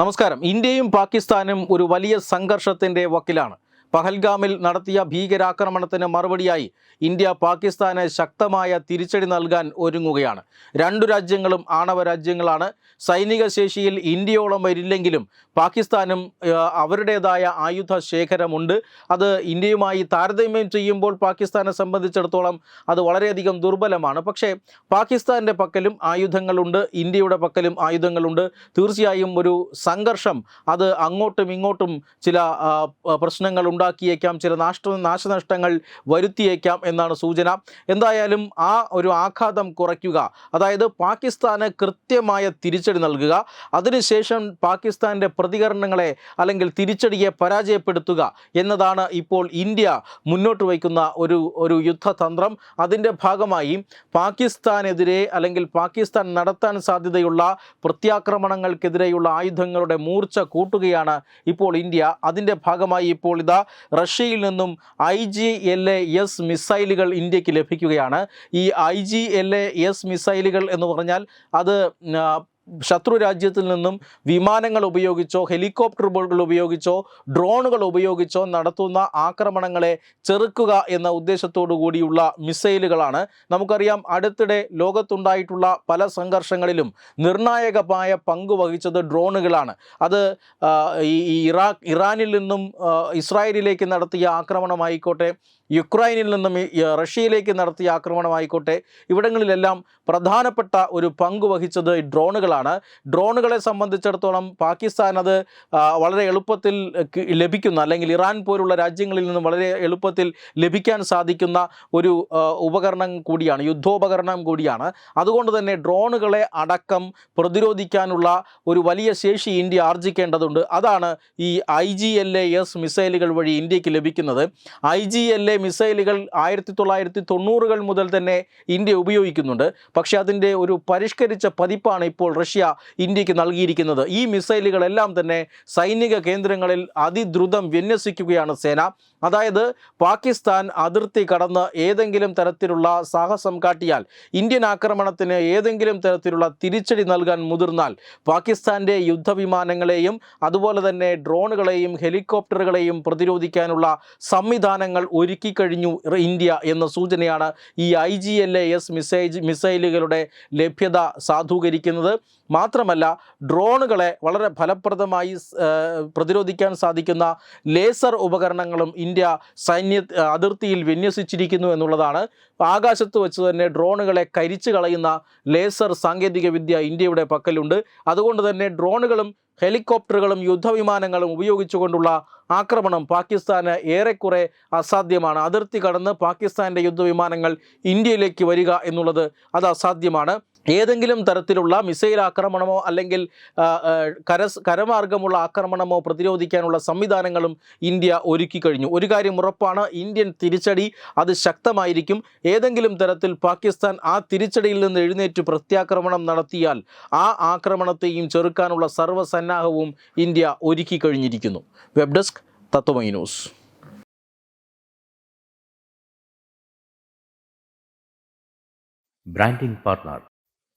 നമസ്കാരം. ഇന്ത്യയും പാകിസ്ഥാനും ഒരു വലിയ സംഘർഷത്തിന്റെ വക്കിലാണ്. പഹൽഗാമിൽ നടത്തിയ ഭീകരാക്രമണത്തിന് മറുപടിയായി ഇന്ത്യ പാകിസ്ഥാന് ശക്തമായ തിരിച്ചടി നൽകാൻ ഒരുങ്ങുകയാണ്. രണ്ടു രാജ്യങ്ങളും ആണവ രാജ്യങ്ങളാണ്. സൈനിക ശേഷിയിൽ ഇന്ത്യയോളം വരില്ലെങ്കിലും പാകിസ്ഥാനും അവരുടേതായ ആയുധ ശേഖരമുണ്ട്. അത് ഇന്ത്യയുമായി താരതമ്യം ചെയ്യുമ്പോൾ പാകിസ്ഥാനെ സംബന്ധിച്ചിടത്തോളം അത് വളരെയധികം ദുർബലമാണ്. പക്ഷേ പാകിസ്ഥാന്റെ പക്കലും ആയുധങ്ങളുണ്ട് ഇന്ത്യയുടെ പക്കലും ആയുധങ്ങളുണ്ട്. തീർച്ചയായും ഒരു സംഘർഷം അത് അങ്ങോട്ടും ഇങ്ങോട്ടും ചില ആ, പ- പ്രശ്നങ്ങൾ ഉണ്ടാക്കിയേക്കാം ചില നാഷ്ട നാശനഷ്ടങ്ങൾ വരുത്തിയേക്കാം എന്നാണ് സൂചന. എന്തായാലും ആ ഒരു ആഘാതം കുറയ്ക്കുക അതായത് പാകിസ്ഥാന് കൃത്യമായ തിരിച്ചടി നൽകുക അതിനുശേഷം പാകിസ്ഥാന്റെ പ്രതികരണങ്ങളെ അല്ലെങ്കിൽ തിരിച്ചടിയെ പരാജയപ്പെടുത്തുക എന്നതാണ് ഇപ്പോൾ ഇന്ത്യ മുന്നോട്ട് വയ്ക്കുന്ന ഒരു ഒരു യുദ്ധതന്ത്രം. അതിന്റെ ഭാഗമായി പാകിസ്ഥാനെതിരെ അല്ലെങ്കിൽ പാകിസ്ഥാൻ നടത്താൻ സാധ്യതയുള്ള പ്രത്യാക്രമണങ്ങൾക്കെതിരെയുള്ള ആയുധങ്ങളുടെ മൂർച്ച കൂട്ടുകയാണ് ഇപ്പോൾ ഇന്ത്യ. അതിന്റെ ഭാഗമായി ഇപ്പോൾ ഇതാ റഷ്യയിൽ നിന്നും I G L A S മിസൈലുകൾ ഇന്ത്യയ്ക്ക് ലഭിക്കുകയാണ്. ഈ I G L A S മിസൈലുകൾ എന്ന് പറഞ്ഞാൽ അത് ശത്രു രാജ്യത്തിൽ നിന്നും വിമാനങ്ങൾ ഉപയോഗിച്ചോ ഹെലികോപ്റ്ററുകൾ ഉപയോഗിച്ചോ ഡ്രോണുകൾ ഉപയോഗിച്ചോ നടത്തുന്ന ആക്രമണങ്ങളെ ചെറുക്കുക എന്ന ഉദ്ദേശത്തോടു കൂടിയുള്ള മിസൈലുകളാണ്. നമുക്കറിയാം അടുത്തിടെ ലോകത്തുണ്ടായിട്ടുള്ള പല സംഘർഷങ്ങളിലും നിർണായകമായ പങ്ക് വഹിച്ചത് ഡ്രോണുകളാണ്. അത് ഈ ഇറാഖ് ഇറാനിൽ നിന്നും ഇസ്രായേലിലേക്ക് നടത്തിയ ആക്രമണമായിക്കോട്ടെ യുക്രൈനിൽ നിന്നും റഷ്യയിലേക്ക് നടത്തിയ ആക്രമണമായിക്കോട്ടെ ഇവിടങ്ങളിലെല്ലാം പ്രധാനപ്പെട്ട ഒരു പങ്ക് വഹിച്ചത് ഈ ഡ്രോണുകളാണ് ഡ്രോണുകളെ സംബന്ധിച്ചിടത്തോളം പാകിസ്ഥാൻ അത് വളരെ എളുപ്പത്തിൽ ലഭിക്കുന്ന അല്ലെങ്കിൽ ഇറാൻ പോലുള്ള രാജ്യങ്ങളിൽ നിന്ന് വളരെ എളുപ്പത്തിൽ ലഭിക്കാൻ സാധിക്കുന്ന ഒരു ഉപകരണം കൂടിയാണ് യുദ്ധോപകരണം കൂടിയാണ്. അതുകൊണ്ട് തന്നെ ഡ്രോണുകളെ അടക്കം പ്രതിരോധിക്കാനുള്ള ഒരു വലിയ ശേഷി ഇന്ത്യ ആർജിക്കേണ്ടതുണ്ട്. അതാണ് ഈ I G L A S മിസൈലുകൾ വഴി ഇന്ത്യയ്ക്ക് ലഭിക്കുന്നത്. ഐ ജി എൽ എ മിസൈലുകൾ ആയിരത്തി തൊള്ളായിരത്തി തൊണ്ണൂറുകൾ മുതൽ തന്നെ ഇന്ത്യ ഉപയോഗിക്കുന്നുണ്ട്. പക്ഷേ അതിന്റെ ഒരു പരിഷ്കരിച്ച പതിപ്പാണ് ഇപ്പോൾ റഷ്യ ഇന്ത്യയ്ക്ക് നൽകിയിരിക്കുന്നത്. ഈ മിസൈലുകളെല്ലാം തന്നെ സൈനിക കേന്ദ്രങ്ങളിൽ അതിദ്രുതം വിന്യസിക്കുകയാണ് സേന. അതായത് പാകിസ്ഥാൻ അതിർത്തി കടന്ന് ഏതെങ്കിലും തരത്തിലുള്ള സാഹസം കാട്ടിയാൽ ഇന്ത്യൻ ആക്രമണത്തിന് ഏതെങ്കിലും തരത്തിലുള്ള തിരിച്ചടി നൽകാൻ മുതിർന്നാൽ പാകിസ്ഥാന്റെ യുദ്ധവിമാനങ്ങളെയും അതുപോലെ തന്നെ ഡ്രോണുകളെയും ഹെലികോപ്റ്ററുകളെയും പ്രതിരോധിക്കാനുള്ള സംവിധാനങ്ങൾ ഒരുക്കിക്കഴിഞ്ഞു ഇന്ത്യ എന്ന സൂചനയാണ് ഈ I G L A S മിസൈലുകളുടെ ലഭ്യത സാധൂകരിക്കുന്നത്. മാത്രമല്ല ഡ്രോണുകളെ വളരെ ഫലപ്രദമായി പ്രതിരോധിക്കാൻ സാധിക്കുന്ന ലേസർ ഉപകരണങ്ങളും ഇന്ത്യ സൈന്യ അതിർത്തിയിൽ വിന്യസിച്ചിരിക്കുന്നു എന്നുള്ളതാണ്. ആകാശത്ത് വെച്ച് തന്നെ ഡ്രോണുകളെ കരിച്ചു കളയുന്ന ലേസർ സാങ്കേതികവിദ്യ ഇന്ത്യയുടെ പക്കലുണ്ട്. അതുകൊണ്ട് തന്നെ ഡ്രോണുകളും ഹെലികോപ്റ്ററുകളും യുദ്ധവിമാനങ്ങളും ഉപയോഗിച്ചുകൊണ്ടുള്ള ആക്രമണം പാകിസ്ഥാന് ഏറെക്കുറെ അസാധ്യമാണ്. അതിർത്തി കടന്ന് പാകിസ്ഥാന്റെ യുദ്ധവിമാനങ്ങൾ ഇന്ത്യയിലേക്ക് വരിക എന്നുള്ളത് അത് അസാധ്യമാണ്. ഏതെങ്കിലും തരത്തിലുള്ള മിസൈൽ ആക്രമണമോ അല്ലെങ്കിൽ കര കരമാർഗമുള്ള ആക്രമണമോ പ്രതിരോധിക്കാനുള്ള സംവിധാനങ്ങളും ഇന്ത്യ ഒരുക്കി കഴിഞ്ഞു. ഒരു കാര്യം ഉറപ്പാണ് ഇന്ത്യൻ തിരിച്ചടി അത് ശക്തമായിരിക്കും. ഏതെങ്കിലും തരത്തിൽ പാകിസ്ഥാൻ ആ തിരിച്ചടിയിൽ നിന്ന് എഴുന്നേറ്റ് പ്രത്യാക്രമണം നടത്തിയാൽ ആ ആക്രമണത്തെയും ചെറുക്കാനുള്ള സർവസന്നാഹവും ഇന്ത്യ ഒരുക്കി കഴിഞ്ഞിരിക്കുന്നു. Web desk Tatwamayi news. Branding